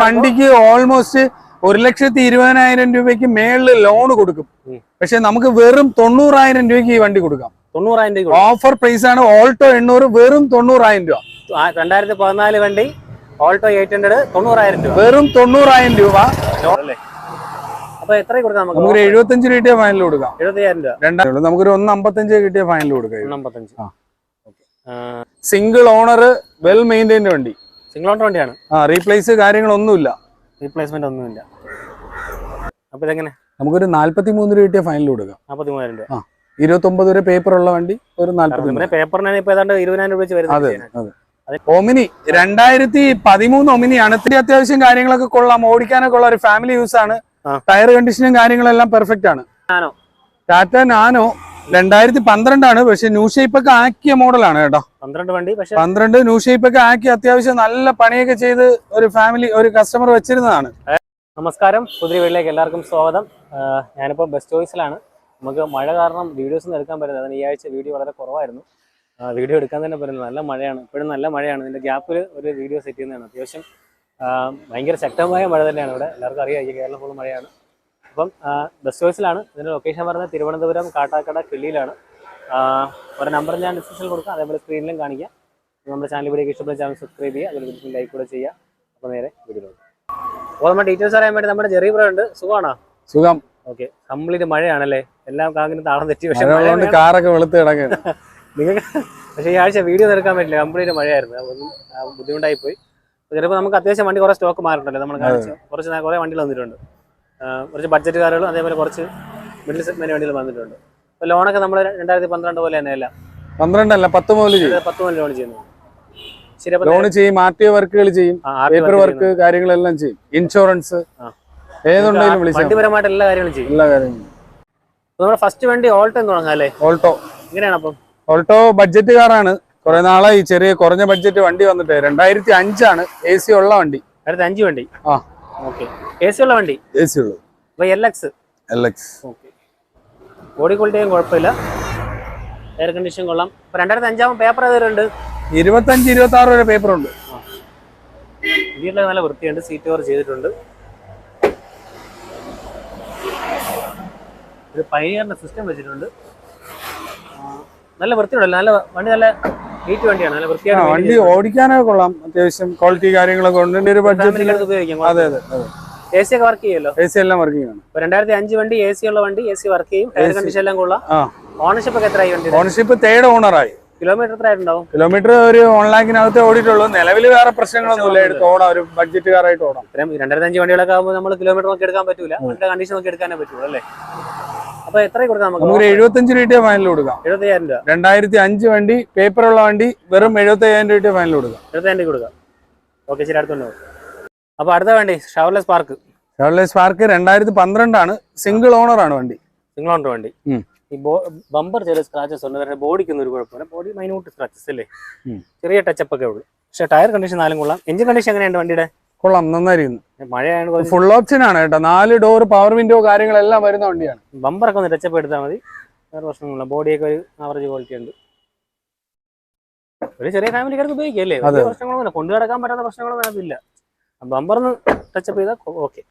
വണ്ടിക്ക് ഓൾമോസ്റ്റ് ഒരു ലക്ഷത്തി ഇരുപതിനായിരം രൂപയ്ക്ക് മേളിൽ ലോൺ കൊടുക്കും. പക്ഷെ നമുക്ക് വെറും തൊണ്ണൂറായിരം രൂപയ്ക്ക് ഈ വണ്ടി കൊടുക്കാം. തൊണ്ണൂറായിരം രൂപ ഓഫർ പ്രൈസ് ആണ് ഓൾട്ടോ എണ്ണൂറ് വെറും തൊണ്ണൂറായിരം രൂപ. രണ്ടായിരത്തി പതിനാല് വണ്ടി ഓൾട്ടോ എയ്റ്റ് ഹൺഡ്രഡ് തൊണ്ണൂറായിരം രൂപ. വെറും തൊണ്ണൂറായിരം രൂപ. അപ്പൊ എത്ര കൊടുക്കാം നമുക്ക്? നമുക്കൊരു എഴുപത്തഞ്ച് രൂപ ഫൈനൽ കൊടുക്കാം. എഴുപത്തിയായിരം രൂപ. രണ്ടായിരം നമുക്കൊരു ഒന്ന് അമ്പത്തഞ്ച് കിട്ടിയ ഫൈനൽ കൊടുക്കാം. സിംഗിൾ ഓണർ വെൽ മെയിന്റൈൻഡ് വണ്ടി. സിംഗിൾ ഓണർ വണ്ടിയാണ്. ആ റീപ്ലേസ് കാര്യങ്ങളൊന്നുമില്ല. റീപ്ലേസ്മെന്റ് ഒന്നുമില്ല. അപ്പൊ ഇതെങ്ങനെ? നമുക്കൊരു നാല്പത്തി മൂന്ന് രൂപ കിട്ടിയ ഫൈനൽ കൊടുക്കാം. നാൽപ്പത്തി മൂവായിരം രൂപ. ആ ഇരുപത്തൊമ്പത് വരെ പേപ്പർ ഉള്ള വണ്ടി ഒരു നാല്പത്തി പേപ്പറിനാണ് ഇപ്പൊ ഏതാണ്ട് ഇരുപതിനായിരം രൂപ വെച്ച് വരുന്നത് അതെ അതെ. ഒമിനി രണ്ടായിരത്തി പതിമൂന്ന് ഒമിനിയാണ് ഇത്തിരി അത്യാവശ്യം കാര്യങ്ങളൊക്കെ കൊള്ളാം. ഓടിക്കാനൊക്കെ ഉള്ള ഒരു ഫാമിലി യൂസ് ആണ്. ടയർ കണ്ടീഷനും കാര്യങ്ങളെല്ലാം പെർഫെക്റ്റ് ആണ്. ടാറ്റ നാനോ രണ്ടായിരത്തി പന്ത്രണ്ടാണ് പക്ഷെ ന്യൂ ഷേപ്പ് ഒക്കെ ആക്കിയ മോഡലാണ് കേട്ടോ. പന്ത്രണ്ട് വണ്ടി പക്ഷേ പന്ത്രണ്ട് ന്യൂ ഷേപ്പ് ഒക്കെ ആക്കി അത്യാവശ്യം നല്ല പണിയൊക്കെ ചെയ്ത് ഒരു ഫാമിലി ഒരു കസ്റ്റമർ വെച്ചിരുന്നതാണ്. നമസ്കാരം. പുതിയ വീട്ടിലേക്ക് എല്ലാവർക്കും സ്വാഗതം. ഞാനിപ്പോ ഞാനിപ്പോൾ ബെസ്റ്റ് ചോയ്സിലാണ് നമുക്ക് മഴ കാരണം വീഡിയോസ് ഒന്നും എടുക്കാൻ പറ്റില്ല. അതിന് ഈ ആഴ്ച വീഡിയോ വളരെ കുറവായിരുന്നു. വീഡിയോ എടുക്കാൻ തന്നെ പറ്റുന്നത് നല്ല മഴയാണ്. ഇപ്പോഴും നല്ല മഴയാണ്. ഇതിന്റെ ഗ്യാപ്പിൽ ഒരു വീഡിയോ സെറ്റ് ചെയ്യുന്നതാണ്. അത്യാവശ്യം ഭയങ്കര ശക്തമായ മഴ തന്നെയാണ് ഇവിടെ. എല്ലാവർക്കും അറിയാം ഈ കേരളം ഫുൾ മഴയാണ്. അപ്പം ബസ് ചോയ്സിലാണ് ഇതിന്റെ ലൊക്കേഷൻ പറയുന്നത് തിരുവനന്തപുരം കാട്ടാക്കട കിള്ളിയിലാണ് ഒരു നമ്പർ ഞാൻ ഡിസ്ക്രിപ്ഷനിൽ കൊടുക്കാം. അതേപോലെ സ്ക്രീനിലും കാണിക്കാം. നമ്മുടെ ചാനൽ വീഡിയോ ഇഷ്ടപ്പെട്ട ചാനൽ സബ്സ്ക്രൈബ് ചെയ്യുക. അതിൽ ലൈക്ക് കൂടെ ചെയ്യുക. അപ്പോൾ നേരെ വീഡിയോ അപ്പോൾ നമ്മുടെ ഡീറ്റെയിൽസ് അറിയാൻ വേണ്ടി നമ്മുടെ ജെറി ബ്രോ ഉണ്ട്. സുഖമാണോ? സുഖം. ഓക്കെ കംപ്ലീറ്റ് മഴയാണല്ലേ? എല്ലാം കാങ്ങനെ താളം തെറ്റി. പക്ഷേ കാറൊക്കെ വെളുത്ത് കിടക്കുകയാണ്. നിങ്ങൾക്ക് പക്ഷേ ഈ ആഴ്ച വീഡിയോ എടുക്കാൻ പറ്റില്ല. കംപ്ലീറ്റ് മഴയായിരുന്നു. അതൊന്നും ബുദ്ധിമുട്ടായി പോയി ചിലപ്പോൾ നമുക്ക് അത്യാവശ്യം വണ്ടി കുറേ സ്റ്റോക്ക് മാറിയിട്ടുണ്ടല്ലോ നമ്മൾ കാണിച്ചു കുറച്ച് നേരം കുറേ വണ്ടികൾ വന്നിട്ടുണ്ട്. കുറച്ച് ബഡ്ജറ്റ് കാറുകളും അതേപോലെ കുറച്ച് മിഡിൽ സെഗ്മെന്റ് വണ്ടികൾ വന്നിട്ടുണ്ട്. അപ്പോൾ ലോണൊക്കെ നമ്മൾ രണ്ടായിരത്തി പന്ത്രണ്ട് പോലെ തന്നെയല്ല. പന്ത്രണ്ടല്ല പത്ത് മുതൽ ചെയ്യും. പത്ത് മുതൽ ലോൺ ചെയ്യുന്നു ലോൺ ചെയ്യും ആർ ടി വർക്കുകൾ ചെയ്യും പേപ്പർ വർക്ക് കാര്യങ്ങളെല്ലാം ചെയ്യും. ഇൻഷുറൻസ് ഏതുണ്ടെങ്കിലും. വണ്ടിപരമായിട്ട് എല്ലാ കാര്യങ്ങളും ചെയ്യും. എല്ലാ കാര്യങ്ങളും നമ്മുടെ ഫസ്റ്റ് വണ്ടി ഓൾട്ടോ തുടങ്ങാം അല്ലേ? ഓൾട്ടോ എങ്ങനെയാണ് അപ്പം? ഓൾട്ടോ ബഡ്ജറ്റ് കാറാണ്. കുറെ നാളായി ചെറിയ കുറഞ്ഞ ബഡ്ജറ്റ് വണ്ടി വന്നിട്ട്. രണ്ടായിരത്തി അഞ്ചാണ് എ സി ഉള്ള വണ്ടി. അടുത്ത അഞ്ച് വണ്ടി. ആ. ഓക്കെ എ സി ഉള്ള വണ്ടി? എ സി അപ്പോൾ L X L X okay body ക്വാളിറ്റിയും കുഴപ്പമില്ല. എയർ കണ്ടീഷൻ കൊള്ളാം. ഇപ്പൊ രണ്ടായിരത്തി അഞ്ചാമത് പേപ്പർ ഏതൊരു ഇരുപത്തഞ്ച് ഇരുപത്തി ആറ് വരെ പേപ്പർ ഉണ്ട്. വീട്ടിലൊക്കെ നല്ല വൃത്തിയുണ്ട്. സീറ്റ് കവർ ചെയ്തിട്ടുണ്ട്. ഒരു പൈനിയറിന്റെ സിസ്റ്റം വെച്ചിട്ടുണ്ട്. നല്ല വൃത്തിയുണ്ടല്ലോ. നല്ല വണ്ടി നല്ല വണ്ടി ഓടിക്കാനൊക്കെ കൊള്ളാം. അത്യാവശ്യം ക്വാളിറ്റി കാര്യങ്ങളൊക്കെ ഉണ്ട്. ഒരു ബഡ്ജറ്റിൽ അതെ അതെ അതെ. എ സി ഒക്കെ വർക്ക് ചെയ്യുമല്ലോ? എ സി എല്ലാം ആണ് ഇപ്പൊ രണ്ടായിരത്തി അഞ്ച് വണ്ടി എ സി ഉള്ള വണ്ടി എ സി വർക്ക് ചെയ്യും. ടയർ കണ്ടീഷൻ എല്ലാം കൊള്ളാം. ഓണർഷിപ്പ് ഒക്കെ എത്രയായി വണ്ടി? ഓണർഷിപ്പ് തേർഡ് ഓണറായി കിലോമീറ്റർ എത്ര ആയിട്ടുണ്ടാവും? കിലോമീറ്റർ ഒരു വൺ ലാഖിനകത്ത് ഓടിയിട്ടുള്ളൂ. നിലവിൽ വേറെ പ്രശ്നങ്ങളൊന്നുമില്ല എടുത്ത് ഓടാം. ഒരു ബഡ്ജറ്റ് കാറായിട്ട് ഓടാം രണ്ടായിരത്തി അഞ്ച് വണ്ടികളൊക്കെ ആകുമ്പോൾ നമ്മൾ കിലോമീറ്റർ നോക്കി എടുക്കാൻ പറ്റൂല. വണ്ടിയുടെ കണ്ടീഷൻ നോക്കി എടുക്കാനേ പറ്റുള്ളൂ അല്ലേ? അപ്പൊ എത്ര കൊടുക്കാം നമുക്കൊരു നമുക്ക് എഴുപത്തഞ്ച് രൂപ ഫൈനൽ കൊടുക്കാം. എഴുപത്തയ്യായിരം രൂപ. രണ്ടായിരത്തി അഞ്ച് വണ്ടി പേപ്പർ ഉള്ള വണ്ടി വെറും എഴുപത്തി അയ്യായിരം രൂപ ഫൈനൽ കൊടുക്കാം. എഴുപത്തയ്യായിരം കൊടുക്കാം. ഓക്കെ ശരി അടുത്തുണ്ട് അപ്പൊ അടുത്ത വണ്ടി ഷവർലെസ് പാർക്ക് ഷവർലെസ് പാർക്ക് രണ്ടായിരത്തി പന്ത്രണ്ടാണ് സിംഗിൾ ഓണർ ആണ് വണ്ടി. സിംഗിൾ ഓണർ വണ്ടി. ഈ ബമ്പർ ചെറിയ സ്ക്രാച്ചസ് ഉണ്ട്. വേറെ ബോഡിക്കൊന്നും ഒരു കുഴപ്പമില്ല. ബോഡി മൈനൂട്ട് സ്ക്രാച്ചസ് അല്ലേ. ചെറിയ ടച്ചപ്പ് ഒക്കെ ഉള്ളൂ. പക്ഷേ ടയർ കണ്ടീഷൻ നാലും കൊള്ളാം. എഞ്ചിൻ കണ്ടീഷൻ എങ്ങനെയുണ്ട് വണ്ടിയുടെ? കൊള്ളാം നന്നായിരിക്കുന്നു. മഴയാണ് ഫുൾ ഓപ്ഷൻ ആണ് കേട്ടോ. നാല് ഡോർ പവർ വിൻഡോ കാര്യങ്ങളെല്ലാം വരുന്ന വണ്ടിയാണ്. ബമ്പറൊക്കെ ഒന്ന് ടച്ചപ്പ് എടുത്താൽ മതി. വേറെ പ്രശ്നമൊന്നുമില്ല. ബോഡിയൊക്കെ ഒരു ആവറേജ് ക്വാളിറ്റി ഉണ്ട്. ഒരു ചെറിയ ഫാമിലിക്കാർക്ക് ഉപയോഗിക്കാം അല്ലേ വലിയ പ്രശ്നങ്ങളൊന്നുമില്ല. കൊണ്ടു നടക്കാൻ പറ്റാത്ത പ്രശ്നങ്ങളൊന്നും അതില്ല ബമ്പറിന്ന് ടച്ചപ്പ് ചെയ്താൽ ഓക്കെ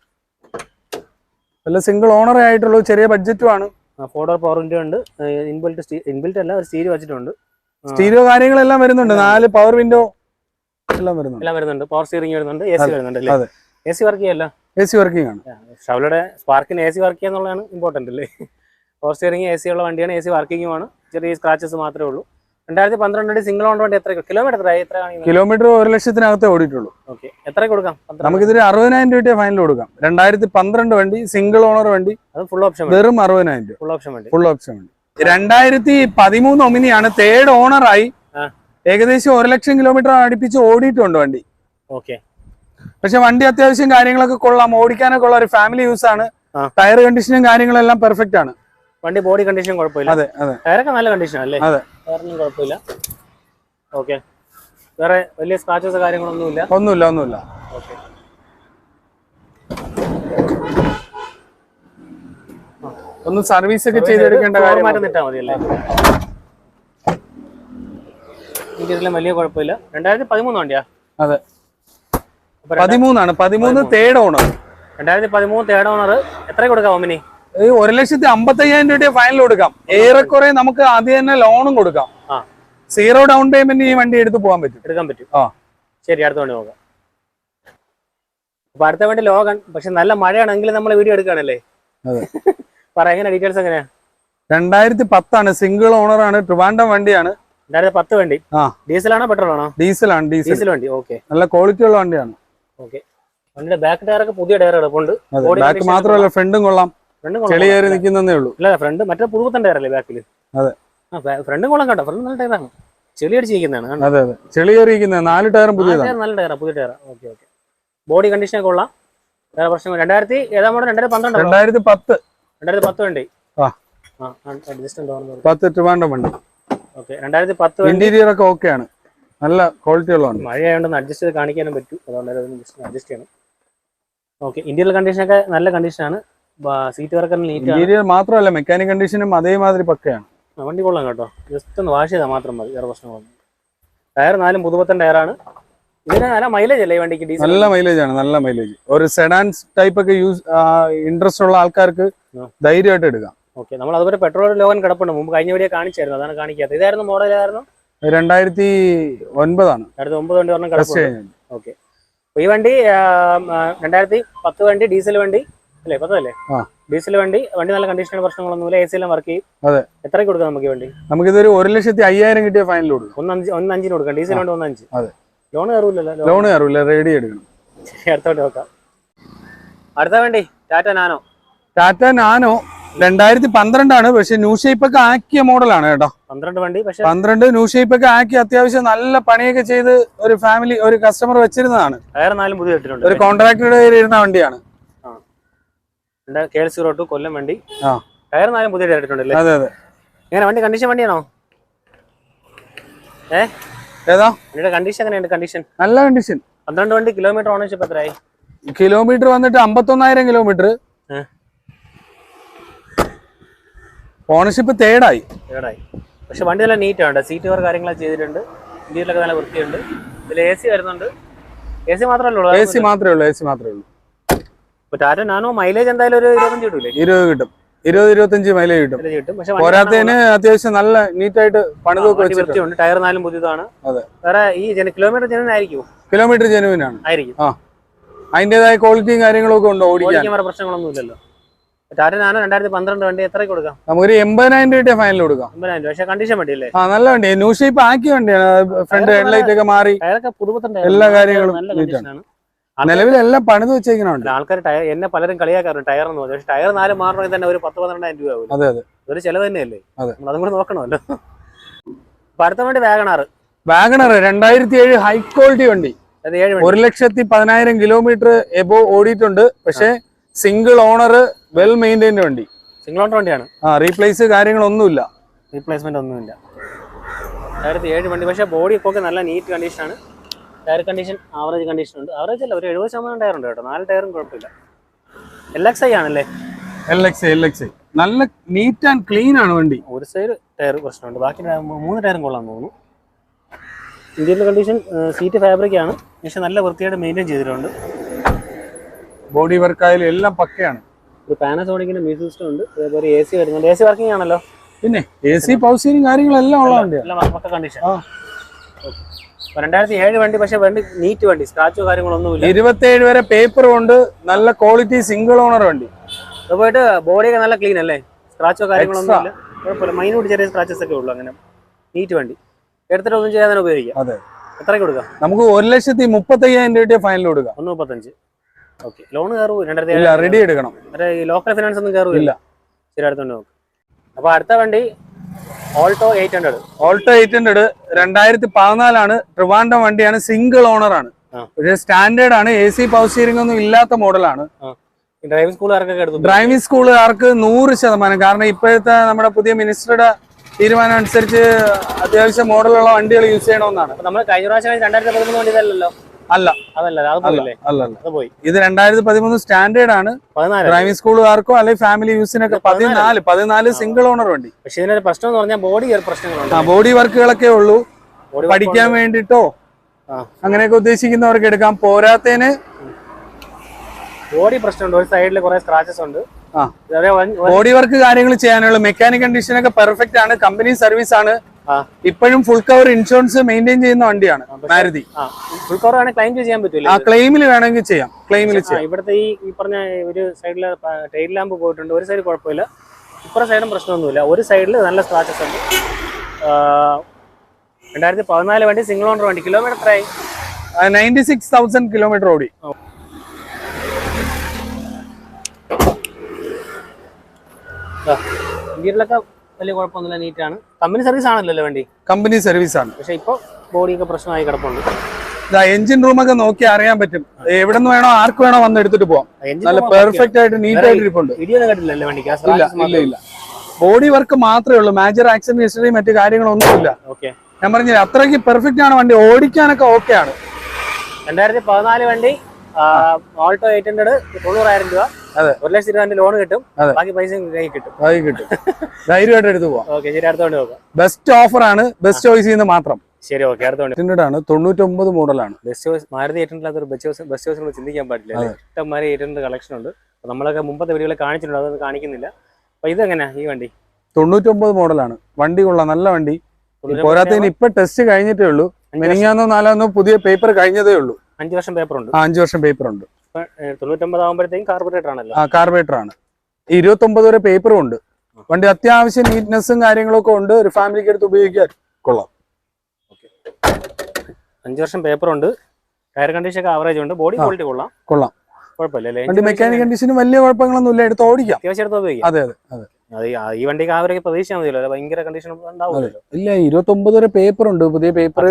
അല്ല സിംഗിൾ ഓണർ ആയിട്ടുള്ളൂ ചെറിയ ബഡ്ജറ്റും ആണ്. ഫോർ ഡോർ പവർ വിൻഡോ ഉണ്ട്. ഇൻബിൽറ്റ് ഇൻബിൽറ്റ് അല്ല ഒരു സ്റ്റീരിയോ വെച്ചിട്ടുണ്ട്. സ്റ്റീരിയോ കാര്യങ്ങളെല്ലാം വരുന്നുണ്ട്. നാല് പവർ വിൻഡോ എല്ലാം വരുന്നുണ്ട്. എല്ലാം വരുന്നുണ്ട്. പവർ സ്റ്റിയറിംഗ് വരുന്നുണ്ട്. എ സി വരുന്നുണ്ട് അല്ലേ. എ സി വർക്ക് ചെയ്യല്ല? എ സി വർക്കിംഗ് ആണ്. ഷവലയുടെ സ്പാർക്കിന് എ സി വർക്ക് ചെയ്യാന്നുള്ളതാണ് ഇമ്പോർട്ടന്റ് അല്ലേ? പവർ സ്റ്റിയറിംഗ് എ സി ഉള്ള വണ്ടിയാണ് എ സി വർക്കിംഗുമാണ് ചെറിയ സ്ക്രാച്ചസ് മാത്രമേ ഉള്ളൂ. രണ്ടായിരത്തി പന്ത്രണ്ട് സിംഗിൾ ഓൺ വണ്ടി എത്ര കിലോമീറ്റർ എത്ര കിലോമീറ്റർ ഒരു ലക്ഷത്തിനകത്തേ ഓടിയിട്ടുള്ളൂ. ഓക്കെ എത്ര കൊടുക്കാം? നമുക്കിതൊരു അറുപതിനായിരം രൂപ ഫൈനൽ കൊടുക്കാം. രണ്ടായിരത്തി പന്ത്രണ്ട് വണ്ടി സിംഗിൾ ഓണർ വണ്ടി അത് ഫുൾ ഓപ്ഷൻ വണ്ടി. വെറും അറുപതിനായിരം രൂപ. ഫുൾ ഓപ്ഷൻ വണ്ടി. ഫുൾ ഓപ്ഷൻ വണ്ടി. രണ്ടായിരത്തി പതിമൂന്ന് ഒമിനിയാണ് തേർഡ് ഓണറായി. ഏകദേശം ഒരു ലക്ഷം കിലോമീറ്റർ അടുപ്പിച്ച് ഓടിയിട്ടുണ്ട് വണ്ടി. ഓക്കെ. പക്ഷെ വണ്ടി അത്യാവശ്യം കാര്യങ്ങളൊക്കെ കൊള്ളാം. ഓടിക്കാനൊക്കെ ഉള്ള ഒരു ഫാമിലി യൂസ് ആണ്. ടയർ കണ്ടീഷനും കാര്യങ്ങളെല്ലാം പെർഫെക്റ്റ് ആണ്. വണ്ടി ബോഡി കണ്ടീഷൻ കുഴപ്പമില്ല. അതെ അതെ. ടയറൊക്കെ നല്ല കണ്ടീഷൻ അല്ലേ? അതെ. ടയറിനും കുഴപ്പമില്ല. ഓക്കെ. വേറെ വലിയ സ്ക്രാച്ചസ് കാര്യങ്ങളൊന്നുമില്ല ഒന്നുമില്ല ഒന്നുമില്ല. ഓക്കെ. ഒന്ന് സർവീസ് ഒക്കെ ചെയ്തെടുക്കേണ്ട കാര്യം മാറ്റം നിട്ടാ മതി അല്ലേ ഇന്ത്യയിലും വലിയ കുഴപ്പമില്ല. രണ്ടായിരത്തി പതിമൂന്ന് വണ്ടിയാ? അതെ. പതിമൂന്നാണ്. പതിമൂന്ന് തേർഡ് ഓണർ രണ്ടായിരത്തി പതിമൂന്ന് തേർഡ് ഓണർ എത്ര കൊടുക്കാം ഒമിനി ഈ ഒരു ലക്ഷത്തി അമ്പത്തയ്യായിരം രൂപയുടെ ഫൈനൽ കൊടുക്കാം. ഏറെക്കുറെ നമുക്ക് ആദ്യം തന്നെ ലോണും കൊടുക്കാം. സീറോ ഡൗൺ പേയ്മെന്റ് ഈ വണ്ടി എടുത്ത് പോകാൻ പറ്റും. എടുക്കാൻ പറ്റും. ആ. ശരി അടുത്ത വണ്ടി നോക്കാം. അപ്പൊ അടുത്ത വണ്ടി ലോഗൻ പക്ഷെ നല്ല മഴയാണെങ്കിൽ നമ്മൾ വീഡിയോ എടുക്കുകയാണല്ലേ? പറയാ പറ എങ്ങനെ ഡീറ്റെയിൽസ് എങ്ങനെയാ? രണ്ടായിരത്തി പത്താണ് സിംഗിൾ ഓണറാണ് ട്രിവാൻഡം വണ്ടിയാണ്. രണ്ടായിരത്തി പത്ത് വണ്ടി. ആ. ഡീസലാണോ പെട്രോൾ ആണോ ഡീസലാണ് ഡീസൽ. ഡീസൽ വണ്ടി ഓക്കെ. നല്ല ക്വാളിറ്റി ഉള്ള വണ്ടിയാണ്. ഓക്കെ. വണ്ടിയുടെ ബാക്ക് ടയറൊക്കെ പുതിയ ടയർ കിടപ്പുണ്ട് അതെ Body ബാക്ക് condition മാത്രമല്ല ഫ്രണ്ടും കൊള്ളാം. ഫ്രണ്ടും ചെളി കയറി നിൽക്കുന്നതേ ഉള്ളൂ. ഇല്ല ഫ്രണ്ട് മറ്റേ പുതുപുത്തൻ ടയറല്ലേ ബാക്കിൽ അതെ. ആ ഫ്രണ്ടും കൊള്ളാം കേട്ടോ. ഫ്രണ്ട് നല്ല ടയറാണ് ചെളി അടിച്ചിരിക്കുന്നതാണ് കണ്ടോ? അതെ അതെ. ചെളി കയറിയിരിക്കുന്നത് നാല് ടയറും ആ പുതിയതാണ്. ടയർ നല്ല ടയറാ പുതിയ ടയറാ ഓക്കെ ഓക്കെ. ബോഡി കണ്ടീഷൻ ഒക്കെ കൊള്ളാം. വേറെ പ്രശ്നം രണ്ടായിരത്തി ഏതാ മോഡൽ രണ്ടായിരത്തി പന്ത്രണ്ട്? രണ്ടായിരത്തി പത്ത്. രണ്ടായിരത്തി പത്ത് വണ്ടി. ആ. ആ ജസ്റ്റ് തോന്നുന്നു പത്ത് ട്രിവാൻഡം വണ്ടി. രണ്ടായിരത്തി പത്ത് ഇന്റീരിയർ ഒക്കെ ഓക്കെയാണ് നല്ല ക്വാളിറ്റി ഉള്ളതാണ്. മഴയായതുകൊണ്ട് അഡ്ജസ്റ്റ് ചെയ്ത് കാണിക്കാനും പറ്റും. അതുകൊണ്ട് അഡ്ജസ്റ്റ് ചെയ്യണം. ഓക്കെ ഇന്റീരിയർ കണ്ടീഷൻ ഒക്കെ നല്ല കണ്ടീഷനാണ് സീറ്റ് വർക്ക് നീറ്റാണ് ഇന്റീരിയർ മാത്രമല്ല മെക്കാനിക് കണ്ടീഷനും അതേമാതിരി പക്കയാണ്. വണ്ടി കൊള്ളാം കേട്ടോ. ജസ്റ്റ് ഒന്ന് വാഷ് ചെയ്താൽ മാത്രം മതി വേറെ പ്രശ്നങ്ങളൊന്നും ടയർ നാലും പുതുപത്തൻ ടയറാണ് ഇതിന് നല്ല മൈലേജ് അല്ലേ വണ്ടിക്ക്? നല്ല മൈലേജ് ആണ് നല്ല മൈലേജ് ഒരു സെഡാൻസ് ടൈപ്പ് ഒക്കെ യൂസ് ഇൻട്രസ്റ്റ് ഉള്ള ആൾക്കാർക്ക് ധൈര്യമായിട്ട് എടുക്കാം. ഓക്കെ നമ്മൾ അതുപോലെ പെട്രോൾ ലോഗൻ കിടപ്പുണ്ട്. മുമ്പ് കഴിഞ്ഞ വീഡിയോ കാണിച്ചായിരുന്നു അതാണ് കാണിക്കാത്തത്. ഇതായിരുന്നു മോഡൽ ആയിരുന്നു രണ്ടായിരത്തി ഒൻപതാണ്. അടുത്ത ഒമ്പത് വണ്ടി കഴിഞ്ഞത് ഓക്കെ. ഈ വണ്ടി രണ്ടായിരത്തി പത്ത് വണ്ടി ഡീസൽ വണ്ടി അല്ലേ പത്തല്ലേ ഡീസൽ വണ്ടി വണ്ടി നല്ല കണ്ടീഷണൽ പ്രശ്നങ്ങളൊന്നുമില്ല എ സി എല്ലാം വർക്ക് ചെയ്യും. അതെ. എത്രയ്ക്ക് കൊടുക്കാം നമുക്ക് ഈ വണ്ടി? നമുക്കിതൊരു ഒരു ലക്ഷത്തി അയ്യായിരം കിട്ടിയ ഫൈനൽ കൊടുക്കും. ഒന്ന് അഞ്ച് ഒന്ന് അഞ്ചിന് കൊടുക്കാം. ഡീസൽ വണ്ടി ഒന്നഞ്ച് അതെ. ലോൺ കയറൂലല്ലോ ലോൺ കയറൂല റെഡി എടുക്കണം. അടുത്ത വണ്ടി നോക്കാം. അടുത്ത വണ്ടി ടാറ്റ നാനോ. ടാറ്റ നാനോ രണ്ടായിരത്തി പന്ത്രണ്ടാണ് പക്ഷെ ന്യൂ ഷേപ്പ് ഒക്കെ ആക്കിയ മോഡലാണ് കേട്ടോ. പന്ത്രണ്ട് വണ്ടി പക്ഷെ പന്ത്രണ്ട് ന്യൂ ഷേപ്പ് ഒക്കെ ആക്കി അത്യാവശ്യം നല്ല പണിയൊക്കെ ചെയ്ത് ഒരു ഫാമിലി ഒരു കസ്റ്റമർ വെച്ചിരുന്നതാണ്. നാലും പുതിയ ഇട്ടിട്ടുണ്ട് ഒരു കോൺട്രാക്ടറുടെ കയ്യിൽ ഇരുന്ന വണ്ടിയാണ്. കെ സീറോ ടു കൊല്ലം വണ്ടി. ടയർ നാലും പുതിയ ടയർ ഇട്ടിട്ടുണ്ടല്ലേ അതെ അതെ. എങ്ങനെ വണ്ടി കണ്ടീഷൻ വണ്ടിയാണോ? ഏ? ഏതാ? വണ്ടിയുടെ കണ്ടീഷൻ എങ്ങനെയുണ്ട്? കണ്ടീഷൻ നല്ല കണ്ടീഷൻ പന്ത്രണ്ട് വണ്ടി കിലോമീറ്റർ ഓണർഷിപ്പ് എത്രയായി? കിലോമീറ്റർ വന്നിട്ട് അമ്പത്തൊന്നായിരം കിലോമീറ്റർ ഏ, ഓണർഷിപ്പ് തേർഡായി ഏടായി പക്ഷെ വണ്ടി നല്ല നീറ്റ് ആണ് സീറ്റ് കവർ കാര്യങ്ങളൊക്കെ ചെയ്തിട്ടുണ്ട്. ഇന്ത്യയിലൊക്കെ നല്ല വൃത്തിയുണ്ട്. ഇതിൽ എ സി വരുന്നുണ്ട്. എ സി മാത്രമല്ല ഉള്ളൂ? എ സി മാത്രമേ ഉള്ളൂ എ സി മാത്രമേ ഉള്ളൂ. ടാറ്റ നാനോ മൈലേജ് എന്തായാലും ഒരു ഇരുപത്തഞ്ച് കിട്ടൂലേ? ഇരുപത് കിട്ടും. ഇരുപത് ഇരുപത്തഞ്ച് മൈലേജ് കിട്ടും. കിട്ടും. പക്ഷെ പോരാത്തതിന് അത്യാവശ്യം നല്ല നീറ്റായിട്ട് പണിതൊക്കെ വണ്ടി വെച്ചിട്ടുണ്ട്. ടയർ നാലും പുതിയതാണ്. അതെ. വേറെ ഈ കിലോമീറ്റർ ജനുവനായിരിക്കും കിലോമീറ്റർ ജെനുവിൻ ആണ്. ആയിരിക്കും. ആ. അതിന്റെതായ ക്വാളിറ്റിയും കാര്യങ്ങളൊക്കെ ഉണ്ട് ഓടിക്കാൻ. പ്രശ്നങ്ങളൊന്നും ഇല്ലല്ലോ ടാറ്റ നാനോ രണ്ടായിരത്തി പന്ത്രണ്ട് വണ്ടി കൊടുക്കാം? നമുക്കൊരു എൺപതിനായിരം ഫൈനൽ കൊടുക്കാം. അമ്പതിനായിരം രൂപ. പക്ഷെ കണ്ടീഷൻ വണ്ടിയല്ലേ? ആ നല്ല വണ്ടി. ന്യൂ ഷേപ്പ് ആക്കിയ വണ്ടിയാണ്. ഫ്രണ്ട് ഹെഡ്ലൈറ്റ് ഒക്കെ മാറി. എല്ലാ കാര്യങ്ങളും നിലവിലെല്ലാം പണിത് വെച്ചേക്കുന്നുണ്ട് ആൾക്കാർ ടയർ എന്നെ പലരും കളിയാക്കാറുണ്ട് ടയർ എന്ന് പറഞ്ഞു. പക്ഷെ ടയർ നാല് മാറണമെങ്കിൽ തന്നെ ഒരു പത്ത് പന്ത്രണ്ടായിരം രൂപ ആവും അതെ അതെ. ഒരു ചെലവ് തന്നെയല്ലേ? അതും. കൂടെ നോക്കണമല്ലോ. അപ്പൊ അടുത്ത വണ്ടി വാഗണാറ്. വാഗണർ രണ്ടായിരത്തി ഏഴ് ഹൈ ക്വാളിറ്റി വണ്ടി. ഒരു ലക്ഷത്തി പതിനായിരം കിലോമീറ്റർ എബോ ഓടിയിട്ടുണ്ട്. പക്ഷെ സിംഗിൾ ഓണർ വെൽ മെയിന്റൈൻഡ് വണ്ടി. സിംഗിൾ ഓണർ വണ്ടിയാണ്. ആ റീപ്ലേസ് കാര്യങ്ങളൊന്നുമില്ല. റീപ്ലേസ്മെന്റ് ഒന്നുമില്ല. രണ്ടായിരത്തി ഏഴ് വണ്ടി പക്ഷേ ബോഡി ഒക്കെ നല്ല നീറ്റ് കണ്ടീഷനാണ് ടയർ കണ്ടീഷൻ ആവറേജ് കണ്ടീഷൻ ഉണ്ട്. ആവറേജ് അല്ല ഒരു എഴുപത് ശതമാനം ടയർ ഉണ്ട് കേട്ടോ. നാല് ടയറും കുഴപ്പമില്ല. എൽ എക്സ് ഐ ആണല്ലേ? L X L X I നല്ല നീറ്റ് ആൻഡ് ക്ലീൻ ആണ് വണ്ടി. ഒരു സൈഡ് ടയർ പ്രശ്നമുണ്ട്. ബാക്കി മൂന്ന് ടയറും കൊള്ളാൻ തോന്നുന്നു. ഇന്ത്യയിലെ കണ്ടീഷൻ സീറ്റ് ഫാബ്രിക് ആണ്. പക്ഷെ നല്ല വൃത്തിയായിട്ട് മെയിന്റെയിൻ ചെയ്തിട്ടുണ്ട്. ബോഡി വർക്ക് ആയാലും എല്ലാം പക്കയാണ്. പാനസോണിക്കിന്റെ മ്യൂസിക് സിസ്റ്റം ഉണ്ട്. അതേപോലെ എ സി വരുന്നുണ്ട്. എ സി വർക്കിംഗ് ആണല്ലോ. പിന്നെ എ സി പൗസിനും കാര്യങ്ങളെല്ലാം ഉള്ള വണ്ടിയാണ് എല്ലാം പക്ക കണ്ടീഷൻ രണ്ടായിരത്തി ഏഴ് വണ്ടി പക്ഷേ വണ്ടി നീറ്റ് വണ്ടി. സ്ക്രാച്ചോ കാര്യങ്ങളൊന്നുമില്ല ഇരുപത്തേഴ് വരെ പേപ്പർ ഉണ്ട്. നല്ല ക്വാളിറ്റി സിംഗിൾ ഓണർ വണ്ടി. അത് പോയിട്ട് ബോഡിയൊക്കെ നല്ല ക്ലീൻ അല്ലേ? സ്ക്രാച്ചോ കാര്യങ്ങളൊന്നും ഇല്ല. കുഴപ്പമില്ല. മൈനൂട്ട് ചെറിയ സ്ക്രാച്ചസ് ഒക്കെ ഉള്ളൂ അങ്ങനെ. നീറ്റ് വണ്ടി. എടുത്തിട്ട് ഒന്നും ചെയ്യാതെ ഉപയോഗിക്കാം. അതെ. എത്ര കൊടുക്കാം? നമുക്ക് ഒരു ലക്ഷത്തി മുപ്പത്തി അയ്യായിരം ഫൈനൽ കൊടുക്കാം. ഒന്ന് മുപ്പത്തഞ്ച്. ഓക്കെ ലോൺ കയറൂ രണ്ടായിരത്തി ഇല്ല റെഡി എടുക്കണം. മറ്റേ ഈ ലോക്കൽ ഫിനാൻസ് ഒന്നും കയറൂല? ശരി അടുത്തോണ്ട് നോക്ക്. അപ്പൊ അടുത്ത വണ്ടി Alto eight hundred Alto eight hundred രണ്ടായിരത്തി പതിനാലാണ് ട്രിവാൻഡം വണ്ടിയാണ് സിംഗിൾ ഓണർ ആണ്. പക്ഷേ സ്റ്റാൻഡേർഡ് ആണ് എ സി പവർ സ്റ്റിയറിംഗ് ഒന്നും ഇല്ലാത്ത മോഡലാണ് ഡ്രൈവിംഗ് സ്കൂളുകാർക്കൊക്കെ എടുത്തു ഡ്രൈവിംഗ് സ്കൂളുകാർക്ക് നൂറ് ശതമാനം. കാരണം ഇപ്പോഴത്തെ നമ്മുടെ പുതിയ മിനിസ്റ്ററുടെ തീരുമാനം അനുസരിച്ച് അത്യാവശ്യം മോഡലുള്ള വണ്ടികൾ യൂസ് ചെയ്യണമെന്നാണ്. നമ്മൾ കഴിഞ്ഞ പ്രാവശ്യം രണ്ടായിരത്തി പതിമൂന്ന് വണ്ടി ഇതല്ലല്ലോ. അല്ല. അതല്ല അത് പോയി. ഇത് രണ്ടായിരത്തി പതിമൂന്ന് സ്റ്റാൻഡേർഡ് ആണ്. ഡ്രൈവിംഗ് സ്കൂളുകാർക്കോ അല്ലെങ്കിൽ ഫാമിലി യൂസിനൊക്കെ പതിനാല്. പതിനാല് സിംഗിൾ ഓണർ വണ്ടി. പക്ഷെ ഇതിനൊരു പ്രശ്നം എന്ന് പറഞ്ഞാൽ ബോഡി പ്രശ്നങ്ങളുണ്ട്. ആ ബോഡി വർക്കുകളൊക്കെ ഉള്ളൂ. പഠിക്കാൻ വേണ്ടിട്ടോ? ആ. അങ്ങനെയൊക്കെ ഉദ്ദേശിക്കുന്നവർക്ക് എടുക്കാം. പോരാത്തേന് ബോഡി പ്രശ്നമുണ്ട്. ഒരു സൈഡിൽ കുറെ സ്ക്രാച്ചസ് ഉണ്ട്. ബോഡി വർക്ക് കാര്യങ്ങൾ ചെയ്യാനുള്ള മെക്കാനിക് കണ്ടീഷൻ ഒക്കെ പെർഫെക്റ്റ് ആണ്. കമ്പനി സർവീസ് ആണ്. ഇപ്പോഴും ഫുൾ കവർ ഇൻഷുറൻസ് മെയിന്റെയിൻ ചെയ്യുന്ന വണ്ടിയാണ് മാരുതി. ഫുൾ കവർ വേണമെങ്കിൽ ക്ലൈം ചെയ്യാൻ പറ്റില്ല ആ ക്ലെയിമിൽ വേണമെങ്കിൽ ചെയ്യാം ക്ലെയിമിൽ ചെയ്യാം. ഇവിടുത്തെ ഈ പറഞ്ഞ ഒരു സൈഡിൽ ടൈൽ ലാമ്പ് പോയിട്ടുണ്ട് ഒരു സൈഡ് കുഴപ്പമില്ല. ഇപ്പുറ സൈഡും പ്രശ്നമൊന്നുമില്ല. ഒരു സൈഡിൽ നല്ല സ്ക്രാച്ചസ് ഉണ്ട്. രണ്ടായിരത്തി പതിനാല് വണ്ടി സിംഗിൾ ഓണർ വണ്ടി. കിലോമീറ്റർ എത്രയായി? നയന്റി സിക്സ് തൗസൻഡ് കിലോമീറ്റർ ഓടി. ഇന്ത്യയിലൊക്കെ വലിയ കുഴപ്പമൊന്നുമില്ല നീറ്റാണ് കമ്പനി സർവീസ് ആണല്ലോ വണ്ടി? കമ്പനി സർവീസ് ആണ്. പക്ഷെ ഇപ്പോൾ ബോഡിയൊക്കെ പ്രശ്നമായി കിടപ്പുണ്ട്. എഞ്ചിൻ റൂമൊക്കെ നോക്കി അറിയാൻ പറ്റും. എവിടെ നിന്ന് വേണോ ആർക്ക് വേണോ വന്ന് എടുത്തിട്ട് പോവാം. നല്ല പെർഫെക്റ്റ് ആയിട്ട് നീറ്റ് ആയിട്ട് ഇരിപ്പുണ്ട് ഇല്ല ഇല്ല ബോഡി വർക്ക് മാത്രമേ ഉള്ളൂ. മേജർ ആക്സിഡന്റ് ഹിസ്റ്ററി മറ്റു കാര്യങ്ങളൊന്നുമില്ല. ഇല്ല ഞാൻ പറഞ്ഞില്ല അത്രയ്ക്ക് പെർഫെക്റ്റ് ആണ് വണ്ടി. ഓടിക്കാനൊക്കെ ഓക്കെ ആണ്. രണ്ടായിരത്തി പതിനാല് വണ്ടി ഓൾട്ടോ എയ്റ്റ് ഹൺഡ്രഡ് തൊണ്ണൂറായിരം രൂപ. അതെ. ഒരു ലക്ഷത്തി ഇരുപതിന്റെ ലോൺ കിട്ടും. ബാക്കി പൈസ കൈ കിട്ടും. കൈ കിട്ടും. ധൈര്യമായിട്ട് എടുത്ത് പോവാം. ഓക്കെ ശരി അടുത്തോണ്ട് നോക്കാം. ബെസ്റ്റ് ഓഫർ ആണ് ബെസ്റ്റ് ചോയ്സ് ചെയ്യുന്നത് മാത്രം. ശരി ഓക്കെ അടുത്തോണ്ട് ആണ് തൊണ്ണൂറ്റൊമ്പത് മോഡലാണ്. Best choice Maruti eight hundred അതൊരു ബെസ്റ്റ് ചോയ്സ് ബസ് ചോയ്സ് ചിന്തിക്കാൻ പാടില്ല അല്ലേ? ഇഷ്ടംമാതിരി എയ്റ്റ് ഹൺഡ്രഡ് കളക്ഷൻ ഉണ്ട്. നമ്മളൊക്കെ മുമ്പത്തെ വീഡിയോയിൽ കാണിച്ചിട്ടുണ്ട് അതൊന്നും കാണിക്കുന്നില്ല. അപ്പൊ ഇതെങ്ങനെയാ ഈ വണ്ടി? തൊണ്ണൂറ്റൊമ്പത് മോഡലാണ്. വണ്ടി കൊള്ളാം നല്ല വണ്ടി. പോരാത്തതിന് ഇപ്പൊ ടെസ്റ്റ് കഴിഞ്ഞിട്ടേ ഉള്ളൂ. മെനിങ്ങാന്നോ നാലാന്നോ പുതിയ പേപ്പർ കഴിഞ്ഞതേ ഉള്ളൂ. അഞ്ച് വർഷം പേപ്പർ ഉണ്ട്. അഞ്ചു വർഷം പേപ്പർ ഉണ്ട്. തൊണ്ണൂറ്റൊമ്പത് ആകുമ്പോഴത്തേക്കും കാർബറേറ്റർ ആണല്ലോ. ആ കാർബറേറ്റർ ആണ്. ഇരുപത്തൊമ്പത് വരെ പേപ്പറും ഉണ്ട്. വണ്ടി അത്യാവശ്യം നീറ്റ്നെസ്സും കാര്യങ്ങളൊക്കെ ഉണ്ട്. ഒരു ഫാമിലിക്ക് എടുത്ത് ഉപയോഗിക്കാൻ. കൊള്ളാം. അഞ്ച് വർഷം പേപ്പർ ഉണ്ട്. ടയർ കണ്ടീഷൻ ഒക്കെ ആവറേജ് ഉണ്ട്. ബോഡി ക്വാളിറ്റി കൊള്ളാം. കൊള്ളാം. കുഴപ്പമില്ല വണ്ടി മെക്കാനിക് കണ്ടീഷനും വലിയ കുഴപ്പങ്ങളൊന്നും ഇല്ല എടുത്ത് ഓടിക്കാം. അത്യാവശ്യം എടുത്ത് ഉപയോഗിക്കാം. അതെ അതെ അത്. ഈ- ഈ ആ ആവറേജ് പ്രതീക്ഷിച്ചാൽ മതിയല്ലോ ഭയങ്കര കണ്ടീഷൻ ഇല്ല ഇരുപത്തൊമ്പത് വരെ പേപ്പർ ഉണ്ട്. പുതിയ പേപ്പർ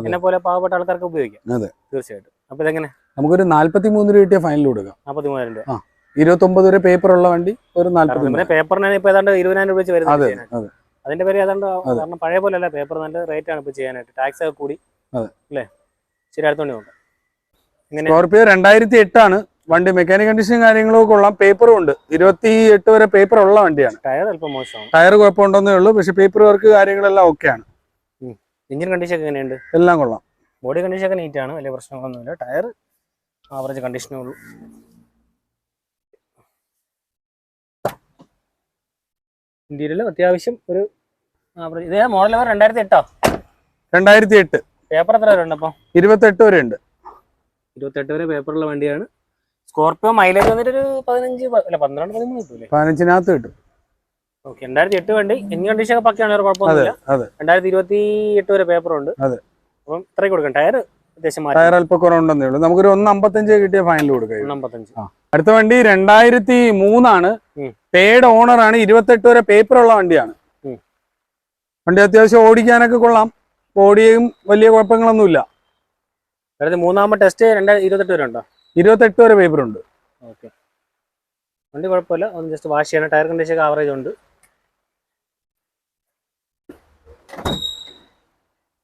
എന്നെ പോലെ പാവപ്പെട്ട ആൾക്കാർക്ക് ഉപയോഗിക്കാം. അതെ. തീർച്ചയായിട്ടും. അപ്പൊ ഇതെങ്ങനെ? നമുക്കൊരു നാല്പത്തി മൂന്ന് രൂപ കിട്ടിയ ഫൈനൽ കൊടുക്കാം. നാൽപ്പത്തി മൂവായിരം രൂപ ഇരുപത്തൊമ്പത് വരെ പേപ്പർ ഉള്ള വണ്ടി ഒരു നാല്പത്തി പേപ്പറിനാണ് പേപ്പറിന് ഇപ്പൊ ഏതാണ്ട് ഇരുപതിനായിരം രൂപ വെച്ച് വരുന്നത് അതെ അതിന്റെ പേര് ഏതാണ്ട് കാരണം പഴയ പോലെ അല്ല പേപ്പർ നല്ല റേറ്റ് ആണ് ഇപ്പൊ ചെയ്യാനായിട്ട്. ടാക്സ് ഒക്കെ കൂടി. അല്ലേ? ശരി അടുത്തോണ്ട് നോക്കാം. സ്കോർപിയോ രണ്ടായിരത്തി എട്ടാണ്. വണ്ടി മെക്കാനിക് കണ്ടീഷനും കാര്യങ്ങളും കൊള്ളാം. പേപ്പറും ഉണ്ട്. ഇരുപത്തി എട്ട് വരെ പേപ്പർ ഉള്ള വണ്ടിയാണ്. ടയർ അല്പം മോശമാണ്. ടയർ കുഴപ്പമുണ്ടെന്നേ ഉള്ളൂ. പക്ഷെ പേപ്പർ വർക്ക് കാര്യങ്ങളെല്ലാം ഓക്കെയാണ് എഞ്ചിൻ കണ്ടീഷൻ ഒക്കെ എങ്ങനെയുണ്ട്? എല്ലാം കൊള്ളാം. ബോഡി കണ്ടീഷൻ ഒക്കെ നീറ്റ് ആണ്. വലിയ പ്രശ്നങ്ങളൊന്നുമില്ല. ടയർ ആവറേജ് കണ്ടീഷനേ ഉള്ളൂ. ഇന്ത്യയിലും അത്യാവശ്യം ഒരു ആവറേജ് ഇതേ മോഡൽ നമ്പർ രണ്ടായിരത്തി എട്ടോ രണ്ടായിരത്തി എട്ട് പേപ്പർ എത്ര വരെ ഉണ്ട് അപ്പോൾ ഇരുപത്തെട്ട് വരെ ഉണ്ട്. ഇരുപത്തെട്ട് വരെ പേപ്പറുള്ള വണ്ടിയാണ്. സ്കോർപ്പിയോ മൈലേജ് വന്നിട്ട് ഒരു പതിനഞ്ച് അല്ല പന്ത്രണ്ട് പതിമൂന്ന് കിട്ടൂലേ? പതിനഞ്ചിനകത്ത് കിട്ടും. ഓക്കെ രണ്ടായിരത്തി എട്ട് വേണ്ടി. എനി കണ്ടീഷൻ ഒക്കെ പക്കയാണ് അതെ കുഴപ്പമൊന്നുമില്ല രണ്ടായിരത്തി ഇരുപത്തി എട്ട് വരെ പേപ്പർ ഉണ്ട് അതെ. അപ്പം ഇത്രയും കൊടുക്കാം ടയർ ടയർ അല്പം കുറവുണ്ടെന്നേ ഉള്ളൂ. നമുക്കൊരു ഒന്ന് അമ്പത്തഞ്ച് കിട്ടിയ ഫൈനൽ കൊടുക്കാം അടുത്ത വണ്ടി രണ്ടായിരത്തി മൂന്നാണ്. പേഡ് തേർഡ് ഓണർ ആണ്. ഇരുപത്തെട്ട് വരെ പേപ്പർ ഉള്ള വണ്ടിയാണ് വണ്ടി അത്യാവശ്യം ഓടിക്കാനൊക്കെ കൊള്ളാം. ഓടിയും വലിയ കുഴപ്പങ്ങളൊന്നുമില്ല. മൂന്നാമത്തെ ടെസ്റ്റ് രണ്ടായിരത്തി ഇരുപത്തെട്ട് വരെ ഉണ്ടോ? ഇരുപത്തെട്ട് വരെ പേപ്പർ ഉണ്ട്. ഓക്കെ. വണ്ടി കുഴപ്പമില്ല. ഒന്ന് ജസ്റ്റ് വാഷ് ചെയ്യണം. ടയർ കണ്ടീഷൻ ഒക്കെ ആവറേജ് ഉണ്ട്.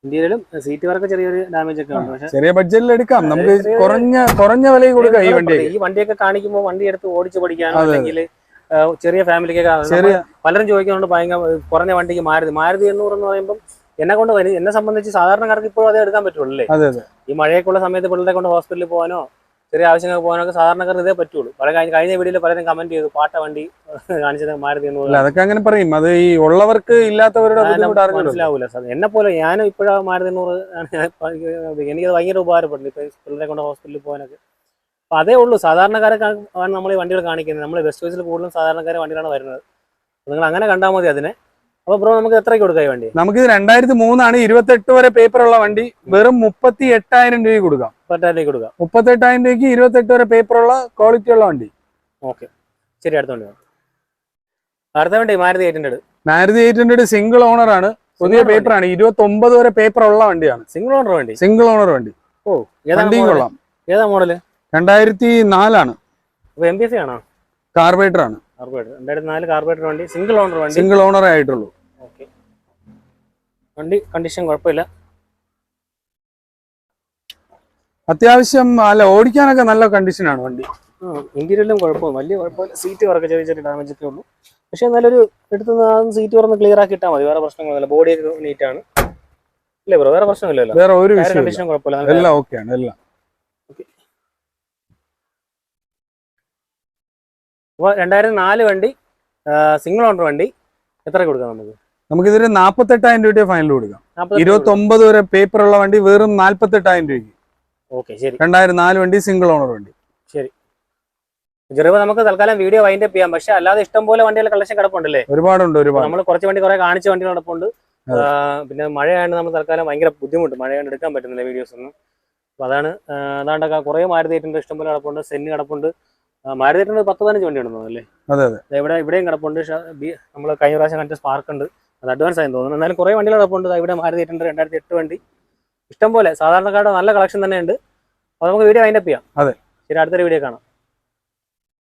ഇന്ത്യയിലും സീറ്റ് വർക്ക് ചെറിയൊരു ഡാമേജ് ഒക്കെ ഉണ്ട്. പക്ഷേ ചെറിയ ബഡ്ജറ്റിൽ എടുക്കാം. നമുക്ക് കുറഞ്ഞ കുറഞ്ഞ വിലയിൽ കൊടുക്കാം ഈ വണ്ടി ഈ വണ്ടിയൊക്കെ കാണിക്കുമ്പോൾ വണ്ടി എടുത്ത് ഓടിച്ച് പഠിക്കാനോ. അല്ലെങ്കിൽ ചെറിയ ഫാമിലിക്കൊക്കെ പലരും ചോദിക്കുന്നുണ്ട് ഭയങ്കര കുറഞ്ഞ വണ്ടിക്ക് മാരുതി. മാരുതി എണ്ണൂറ് എന്ന് പറയുമ്പോൾ എന്നെ കൊണ്ട് എന്നെ സംബന്ധിച്ച് സാധാരണക്കാർക്ക് ഇപ്പോഴും അതേ എടുക്കാൻ പറ്റുള്ളൂ അല്ലേ? ഈ മഴയൊക്കെയുള്ള സമയത്ത് പിള്ളേരെ കൊണ്ട് ഹോസ്പിറ്റലിൽ പോകാനോ ചെറിയ ആവശ്യങ്ങൾക്ക് പോകാനൊക്കെ സാധാരണക്കാർ ഇതേ പറ്റുള്ളൂ. പല കഴിഞ്ഞ കഴിഞ്ഞ വീഡിയോയിൽ പലരും കമന്റ് ചെയ്തു പാട്ട വണ്ടി കാണിച്ചത് മാരുതി എന്ന് അതൊക്കെ അങ്ങനെ പറയും. അത് ഈ ഉള്ളവർക്ക് ഇല്ലാത്തവരുടെ മനസ്സിലാവൂല സാർ. എന്നെ പോലെ ഞാനും ഇപ്പോഴാണ് മാരുതി ഇപ്പൊ എനിക്കത് ഭയങ്കര ഉപകാരപ്പെടുന്നു. ഇപ്പൊ പിള്ളേരെ കൊണ്ട് ഹോസ്പിറ്റലിൽ പോകാനൊക്കെ. അപ്പൊ അതേ ഉള്ളൂ. സാധാരണക്കാരൊക്കെ ആണ് നമ്മൾ ഈ വണ്ടികൾ കാണിക്കുന്നത്. നമ്മൾ വെസ്റ്റ് കോസ്റ്റിൽ കൂടുതലും സാധാരണക്കാരെ വണ്ടികളാണ് വരുന്നത്. നിങ്ങൾ അങ്ങനെ കണ്ടാൽ മതി അതിനെ. അപ്പൊ ബ്രോ നമുക്ക് എത്രയ്ക്ക് കൊടുക്കാം വണ്ടി? നമുക്ക് ഇത് രണ്ടായിരത്തി മൂന്നാണ് ഇരുപത്തെട്ട് വരെ പേപ്പർ ഉള്ള വണ്ടി. വെറും മുപ്പത്തി എട്ടായിരം രൂപ കൊടുക്കാം. പറ്റാലേക്ക് കൊടുക്കാം. മുപ്പത്തെട്ടായിരം രൂപയ്ക്ക് ഇരുപത്തെട്ട് വരെ പേപ്പർ ഉള്ള ക്വാളിറ്റി ഉള്ള വണ്ടി. ഓക്കെ. ശരി അടുത്ത വണ്ടി. അടുത്ത വണ്ടി Maruti eight hundred. Maruti eight hundred single owner ആണ്. പുതിയ പേപ്പർ ആണ്. ഇരുപത്തി ഒമ്പത് വരെ പേപ്പർ ഉള്ള വണ്ടിയാണ്. സിംഗിൾ ഓണർ വണ്ടി? സിംഗിൾ ഓണർ വണ്ടി. ഓ വണ്ടിയും കൊള്ളാം. ഏതാ മോഡൽ രണ്ടായിരത്തി നാലാണ് എം ബി സി ആണോ? കാർബേറ്റർ ആണ്. കാർബറേറ്റർ രണ്ടായിരത്തി നാല് കാർബറേറ്റർ വണ്ടി സിംഗിൾ ഓണർ വണ്ടി. സിംഗിൾ ഓണർ ആയിട്ടുള്ളൂ. ഓക്കെ വണ്ടി കണ്ടീഷൻ കുഴപ്പമില്ല. അത്യാവശ്യം അല്ല ഓടിക്കാനൊക്കെ നല്ല കണ്ടീഷനാണ് വണ്ടി. ഇന്റീരിയലും കുഴപ്പമില്ല. വലിയ കുഴപ്പമില്ല. സീറ്റ് വർക്ക് ചെറിയ ചെറിയ ഡാമേജ് ഒക്കെ ഉള്ളൂ. പക്ഷെ നല്ലൊരു എടുത്തുനിന്ന് ആ സീറ്റ് തുറന്ന് ക്ലിയർ ആക്കി ഇട്ടാൽ മതി. വേറെ പ്രശ്നങ്ങളൊന്നുമില്ല ബോഡിയൊക്കെ നീറ്റ് ആണ്. ഇല്ല ബ്രോ വേറെ പ്രശ്നമില്ലല്ലോ വേറെ ഒരു കണ്ടീഷനും കണ്ടീഷൻ കുഴപ്പമില്ല. എല്ലാം ഓക്കെയാണ് എല്ലാം. അപ്പോൾ രണ്ടായിരത്തി നാല് വണ്ടി സിംഗിൾ ഓണർ വണ്ടി. എത്ര കൊടുക്കാം നമുക്ക്? നമുക്കിതൊരു നാപ്പത്തെട്ടായിരം രൂപയുടെ ഫൈനൽ കൊടുക്കാം. ഇരുപത്തി ഒമ്പത് വരെ പേപ്പർ ഉള്ള വണ്ടി വെറും നാല്പത്തെട്ടായിരം രൂപയ്ക്ക്. ശരി. രണ്ടായിരം നാല് വണ്ടി സിംഗിൾ ഓണർ വണ്ടി. ചെറുപ്പം നമുക്ക് തൽക്കാലം വീഡിയോ വൈൻഡ് അപ്പ് ചെയ്യാം. പക്ഷെ അല്ലാതെ ഇഷ്ടം പോലെ വണ്ടികളുടെ കളക്ഷൻ കിടപ്പുണ്ടല്ലേ? ഒരുപാടുണ്ട് ഒരുപാട്. നമ്മൾ കുറച്ച് വണ്ടി കുറെ കാണിച്ച വണ്ടികൾ കിടപ്പുണ്ട്. പിന്നെ മഴയാണ് നമ്മൾ തൽക്കാലം ഭയങ്കര ബുദ്ധിമുട്ട്. മഴയാണ്ട് എടുക്കാൻ പറ്റുന്നില്ല വീഡിയോസ് ഒന്നും. അപ്പൊ അതാണ് അതാണ്ടൊക്കെ കുറേ മാരുതി എയ്റ്റിന്റെ ഇഷ്ടം പോലെ കിടപ്പുണ്ട്. സെന്ന് കിടപ്പുണ്ട്. മാരുതി എയ്റ്റിന്റെ പത്ത് പതിനഞ്ച് വണ്ടി ഉണ്ടെന്ന് തോന്നുന്നു അല്ലേ? അതെ അതെ. ഇവിടെ ഇവിടെയും കിടപ്പുണ്ട്. നമ്മൾ കഴിഞ്ഞ പ്രാവശ്യം കണ്ട സ്പാർക്ക് ഉണ്ട്. അത് അഡ്വാൻസ് ആയി തോന്നുന്നു. എന്നാലും കുറേ വണ്ടികൾ കിടപ്പുണ്ട്. ഉണ്ട് ഇവിടെ മാരുതി എയ്റ്റിന്റെ രണ്ടായിരത്തി എട്ട് വണ്ടി. ഇഷ്ടംപോലെ. സാധാരണക്കാരുടെ നല്ല കളക്ഷൻ തന്നെയുണ്ട്. അപ്പോൾ നമുക്ക് വീഡിയോ വൈൻഡ് അപ്പ് ചെയ്യാം. അതെ. ശരി അടുത്തൊരു വീഡിയോ കാണാം.